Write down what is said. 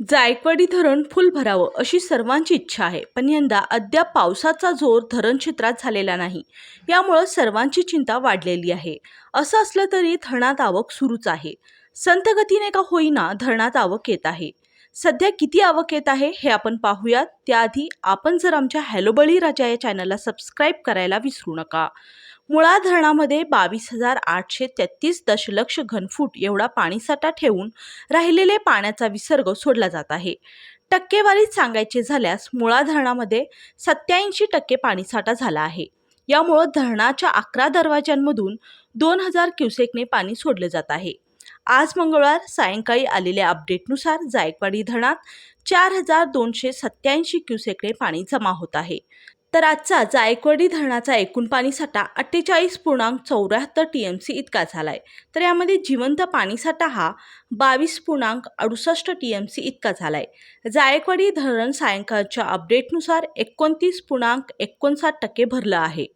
जायकवाडी धरण फुल भरावं अशी सर्वांची इच्छा आहे. पण यंदा अद्याप पावसाचा जोर धरण क्षेत्रात झालेला नाही. यामुळं सर्वांची चिंता वाढलेली आहे. असं असलं तरी धरणात आवक सुरूच आहे. संतगतीने का होईना धरणात आवक येत आहे. सध्या किती आवक येत आहे हे आपण पाहूयात. त्याआधी आपण जर आमच्या हॅलोबळी राजा या चॅनलला सबस्क्राईब करायला विसरू नका. मुळा धरणामध्ये बावीस हजार आठशे तेहतीस दशलक्ष घनफूट एवढा पाणीसाठा ठेवून राहिलेले पाण्याचा विसर्ग सोडला जात आहे. टक्केवारीत सांगायचे झाल्यास मुळा धरणामध्ये सत्याऐंशी टक्के पाणीसाठा झाला आहे. यामुळं धरणाच्या अकरा दरवाज्यांमधून दोन हजार क्युसेकने पाणी सोडले जात आहे. आज मंगळवार सायंकाळी आलेल्या अपडेटनुसार जायकवाडी धरणात चार हजार दोनशे सत्याऐंशी क्युसेकने पाणी जमा होत आहे. तर आजचा जायकवाडी धरणाचा एकूण पाणीसाठा अठ्ठेचाळीस पूर्णांक चौऱ्याहत्तर टी एम सी इतका झाला आहे तर यामध्ये जिवंत पाणीसाठा हा बावीस पूर्णांक अडुसष्ट टी एम सी इतका झाला आहे जायकवाडी धरण सायंकाळच्या अपडेटनुसार एकोणतीस पूर्णांक एकोणसाठ टक्के भरलं आहे.